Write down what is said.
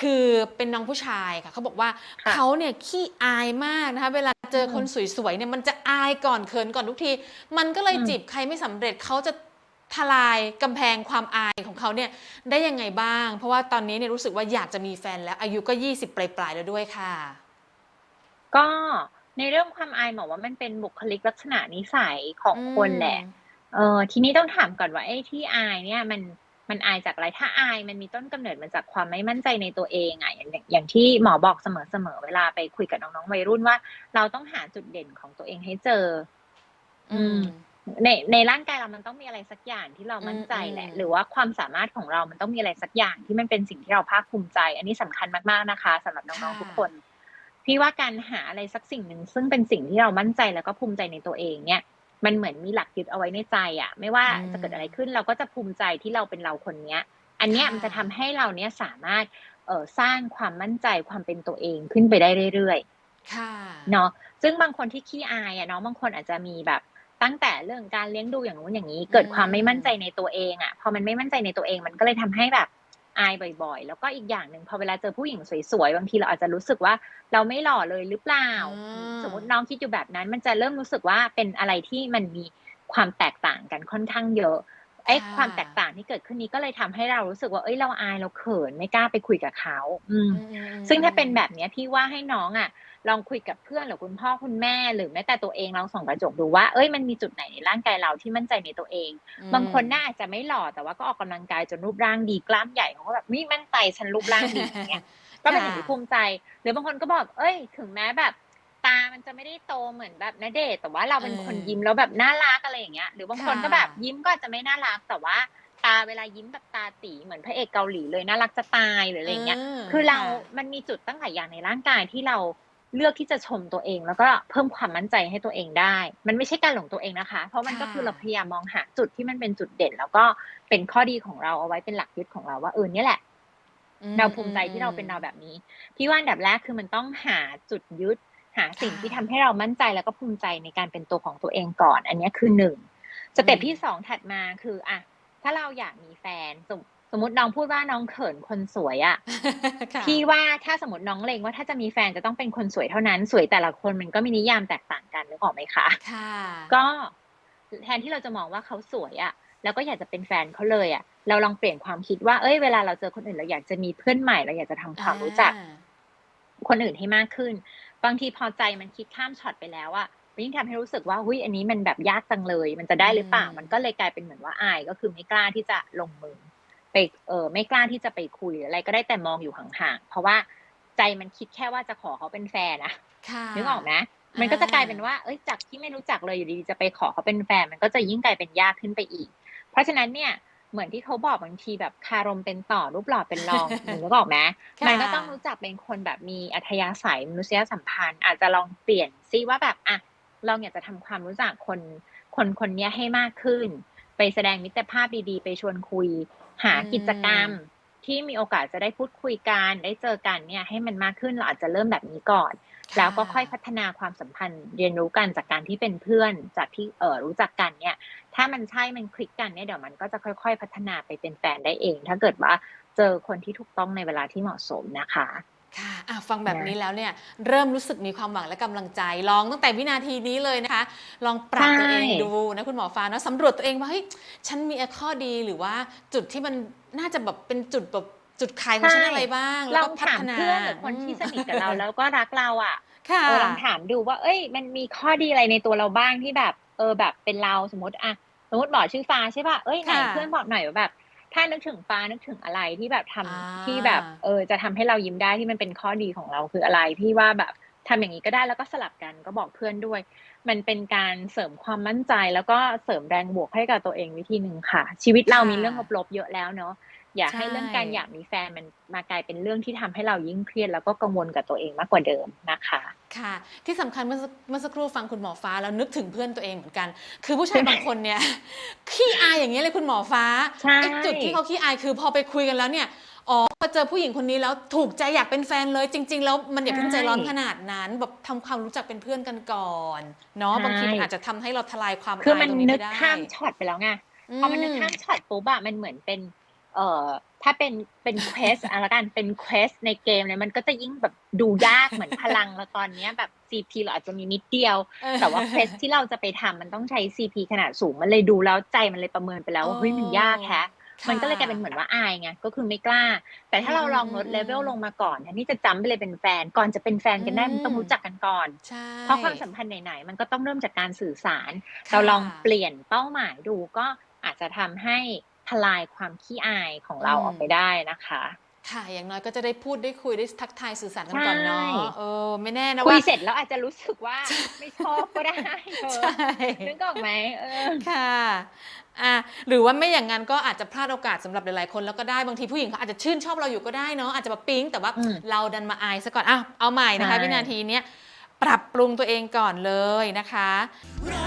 คือเป็นน้องผู้ชายค่ะเขาบอกว่าค่ะเขาเนี่ยขี้อายมากนะคะเวลาเจอคนสวยๆเนี่ยมันจะอายก่อนเขินก่อนทุกที มันก็เลยอืม จีบใครไม่สำเร็จเขาจะทลายกำแพงความอายของเขาเนี่ยได้ยังไงบ้าง เพราะว่าตอนนี้เนี่ยรู้สึกว่าอยากจะมีแฟนแล้ว อายุก็ 20 ปลายๆแล้วด้วยค่ะ ก็ในเรื่องความอายหมอว่ามันเป็นบุคลิกลักษณะนิสัยของคนแหละ เออทีนี้ต้องถามก่อนว่าไอ้ที่อายเนี่ยมัน มันอายจากอะไรถ้าอายมันมีต้นกำเนิดมาจากความไม่มั่นใจในตัวเองอะอย่างอย่างที่หมอบอกเสมอๆเวลาไปคุยกับน้องๆวัยรุ่นว่า เราต้องหาจุดเด่นของตัวเองให้เจอ อืมในในร่างกายเรามันต้องมีอะไรสักอย่างที่เรามั่นใจแหละอืมหรือว่าความสามารถของเรามันต้องมีอะไรสักอย่างที่มันเป็นสิ่งที่เราภาคภูมิใจ อันนี้สำคัญมากๆนะคะสำหรับน้องๆทุกคน พี่ว่าการหาอะไรสักสิ่งหนึ่งซึ่งเป็นสิ่งที่เรามั่นใจแล้วก็ภูมิใจในตัวเองเนี่ย มันเหมือนมีหลักยึดเอาไว้ในใจอะ่ะ ไม่ว่าอืมจะเกิดอะไรขึ้นเราก็จะภูมิใจที่เราเป็นเราคนเนี้ย อันเนี้ยค่ะมันจะทำให้เราเนี้ยสามารถเอ่อสร้างความมั่นใจความเป็นตัวเองขึ้นไปได้เรื่อยๆค่ะเนาะซึ่งบางคนที่ขี้อายอะเนาะบางคนอาจจะมีแบบตั้งแต่เรื่องการเลี้ยงดูอย่างนู้นอย่างนี้ เกิดความไม่มั่นใจในตัวเองอะพอมันไม่มั่นใจในตัวเองมันก็เลยทำให้แบบ อายบ่อย ๆ แล้วก็อีกอย่างหนึ่งพอเวลาเจอผู้หญิงสวยๆ บางทีเราอาจจะรู้สึกว่าเราไม่หล่อเลยหรือเปล่าอืมสมมติน้องคิดอยู่แบบนั้น มันจะเริ่มรู้สึกว่าเป็นอะไรที่มันมีความแตกต่างกันค่อนข้างเยอะ ไอ้ค่ะความแตกต่างที่เกิดขึ้นนี้ก็เลยทำให้เรารู้สึกว่าเอ้ยเราอายเราเขินไม่กล้าไปคุยกับเขาอืมอืม ซึ่งถ้าเป็นแบบเนี้ยพี่ว่าให้น้องอะ ลองคุยกับเพื่อนหรือคุณพ่อคุณแม่ หรือแม้แต่ตัวเองลองส่องกระจกดูว่าเอ้ยมันมีจุดไหนในร่างกายเราที่มั่นใจในตัวเองอืมบางคนน่าอาจจะไม่หล่อแต่ว่าก็ออกกำลังกายจนรูปร่างดีกล้ามใหญ่เขาก็แบบนี่มั่นใจฉันรูปร่างดีอย่างเงี้ยก็เป็นสิ่งที่ภูมิใจ หรือบางคนก็บอก เอ้ย ถึงแม้แบบ ตามันจะไม่ได้โตเหมือนแบบนเดชน์แต่ว่าเราเป็นคนเออยิ้มแล้วแบบน่ารักอะไรอย่างเงี้ย หรือบางคนค่ะก็แบบยิ้มก็อาจจะไม่น่ารักแต่ว่าตาเวลายิ้มแบบตาตีเหมือนพระเอกเกาหลีเลยน่ารักจะตายหรืออะไรอย่างเงี้ย คือเรา มันมีจุดตั้งหลายอย่างในร่างกายที่เราเลือกที่จะชมตัวเอง แล้วก็เพิ่มความมั่นใจให้ตัวเองได้ มันไม่ใช่การหลงตัวเองนะคะ เพราะมันก็ค่ะคือเราพยายามมองหาจุดที่มันเป็นจุดเด่น แล้วก็เป็นข้อดีของเราเอาไว้เป็นหลักยึดของเราว่าเออเนี่ยแหละอืมเราภูมิใจที่เราเป็นเราแบบนี้ พี่ว่าอันดับแรกคือมันต้องหาจุดยึด หาสิ่งค่ะที่ทำให้เรามั่นใจแล้วก็ภูมิใจในการเป็นตัวของตัวเองก่อน อันเนี้ยคือหนึ่งสเต็ปอืมที่สองถัดมาคืออะถ้าเราอยากมีแฟนสมสมมติน้องพูดว่าน้องเขินคนสวยอะค่ะพี่ว่าถ้าสมมติน้องเลงว่าถ้าจะมีแฟนจะต้องเป็นคนสวยเท่านั้นสวยแต่ละคนมันก็มีนิยามแตกต่างกันนึกออกไหมคะค่ะก็แทนที่เราจะมองว่าเขาสวยอะแล้วก็อยากจะเป็นแฟนเขาเลยอะเราลองเปลี่ยนความคิดว่าเอ้ยเวลาเราเจอคนอื่นเราอยากจะมีเพื่อนใหม่เราอยากจะทำความรู้จักอ่าคนอื่นให้มากขึ้น บางทีพอใจมันคิดข้ามช็อตไปแล้วอะมันยิ่งทำให้รู้สึกว่าหุ้ยอันนี้มันแบบยากจังเลย มันจะได้หรือเปล่าอืมมันก็เลยกลายเป็นเหมือนว่าอายก็คือไม่กล้าที่จะลงมือ ไปเออไม่กล้าที่จะไปคุยหรืออะไรก็ได้แต่มองอยู่ห่างๆเพราะว่าใจมันคิดแค่ว่าจะขอเขาเป็นแฟนอะค่ะนึกออกไหมมันก็จะอ่ากลายเป็นว่า เอ้ยจากที่ไม่รู้จักเลยอยู่ดีๆจะไปขอเขาเป็นแฟน มันก็จะยิ่งกลายเป็นยากขึ้นไปอีก เพราะฉะนั้นเนี่ย เหมือนที่เขาบอกบางทีแบบคารมเป็นต่อรูปหล่อเป็นรองหนูนึกออกไหมค่ะมันก็ต้องรู้จักเป็นคนแบบมีอัธยาศัยมนุษยสัมพันธ์ อาจจะลองเปลี่ยนซิว่าแบบอะเราอยากจะทำความรู้จักคนคนคนเนี้ยให้มากขึ้น ไปแสดงมิตรภาพดีๆ ไปชวนคุย หากิจกรรม ที่มีโอกาสจะได้พูดคุยกันได้เจอกันเนี่ยให้มันมากขึ้นเราอาจจะเริ่มแบบนี้ก่อน แล้วก็ค่อยพัฒนาความสัมพันธ์เรียนรู้กันจากการที่เป็นเพื่อนจากที่เออรู้จักกันเนี่ย ถ้ามันใช่มันคลิกกันเนี่ยเดี๋ยวมันก็จะค่อย ๆ พัฒนาไปเป็นแฟนได้เอง ถ้าเกิดว่าเจอคนที่ถูกต้องในเวลาที่เหมาะสมนะคะ ค่ะอะฟังแบบนี้แล้วเนี่ยเริ่มรู้สึกมีความหวังและกำลังใจ ลองตั้งแต่วินาทีนี้เลยนะคะ ลองปรับใช่ตัวเองดูนะคุณหมอฟ้านะสำรวจตัวเองว่าเฮ้ยฉันมีข้อดีหรือว่าจุดที่มันน่าจะแบบเป็นจุดแบบจุดขายของฉันอะไรบ้างลแล้วอก็งพัถามฒนาเพื่อนหรือคนที่สนิทกับเราแล้วก็รักเราอะค่ะเออลองถามดูว่า เอ้ย มันมีข้อดีอะไรในตัวเราบ้างที่แบบ เออแบบเป็นเราสมมติอะสมมติบอกชื่อฟ้าใช่ป่ะเอ้ยไหนค่ะเพื่อนบอกหน่อยว่าแบบ ถ้านึกถึงฟ้านึกถึงอะไรที่แบบทำอ่าที่แบบเออจะทำให้เรายิ้มได้ที่มันเป็นข้อดีของเราคืออะไรพี่ว่าแบบทำอย่างนี้ก็ได้แล้วก็สลับกันก็บอกเพื่อนด้วย มันเป็นการเสริมความมั่นใจแล้วก็เสริมแรงบวกให้กับตัวเองวิธีหนึ่งค่ะ ชีวิตเรามีเรื่องลบๆเยอะแล้วเนาะ อย่าให้ใช่เรื่องการอยากมีแฟนมันมากลายเป็นเรื่องที่ทำให้เรายิ่งเครียดแล้วก็กังวลกับตัวเองมากกว่าเดิมนะคะ ค่ะ ที่สำคัญเมื่อสักเมื่อสักครู่ฟังคุณหมอฟ้าแล้วนึกถึงเพื่อนตัวเองเหมือนกัน คือผู้ชายบางคนเนี่ยขี้อายอย่างเงี้ยเลยคุณหมอฟ้าใช่ไอ้จุดที่เขาขี้อายคือพอไปคุยกันแล้วเนี่ยอ๋อพอเจอผู้หญิงคนนี้แล้วถูกใจอยากเป็นแฟนเลย จริง ๆ แล้วมันอย่าเพิ่งใจร้อนขนาดนั้นแบบทำความรู้จักเป็นเพื่อนกันก่อนเนาะบางทีมันอาจจะทำให้เราทลายความคืออายมันตรงนี้นึไปกได้ข้ามช็อตไปแล้วไงพอมันนึกข้ามช็อตปุ๊บอะมันเหมือนเป็น เอ่อถ้าเป็นเป็นเควสอะไรกันเป็นเควสในเกมเนี่ยมันก็จะยิ่งแบบดูยากเหมือนพลังแล้วตอนเนี้ยแบบ CP เราอาจจะมีนิดเดียว แต่ว่าเควสที่เราจะไปทำมันต้องใช้ CP ขนาดสูงมันเลยดูแล้วใจมันเลยประเมินไปแล้วว่าเฮ้ยมันยากแฮะมันก็เลยกลายเป็นเหมือนว่าอายไงก็คือไม่กล้า แต่ถ้าเราลองลดเลเวลลงมาก่อนแทนที่จะจำไปเลยเป็นแฟน ก่อนจะเป็นแฟนกันได้มันต้องรู้จักกันก่อนใช่เพราะความสัมพันธ์ไหนๆมันก็ต้องเริ่มจากการสื่อสารค่ะเราลองเปลี่ยนเป้าหมายดูก็อาจจะทำให้ ทลายความขี้อายของเราออกไปได้นะคะค่ะ อย่างน้อยก็จะได้พูดได้คุยได้ทักทายสื่อสารกันก่อนเนาะใช่เออไม่แน่นะคุยว่าเสร็จแล้วอาจจะรู้สึกว่าไม่ชอบก็ได้เออใช่นึกออกไหมเออค่ะอะหรือว่าไม่อย่างนั้นก็อาจจะพลาดโอกาสสำหรับหลายๆคนแล้วก็ได้บางทีผู้หญิงเขาอาจจะชื่นชอบเราอยู่ก็ได้เนาะอาจจะแบบปิ๊งแต่ว่าอืมเราดันมาอายซะก่อนอะเอาใหม่นะคะใช่วินาทีเนี้ยปรับปรุงตัวเองก่อนเลยนะคะรั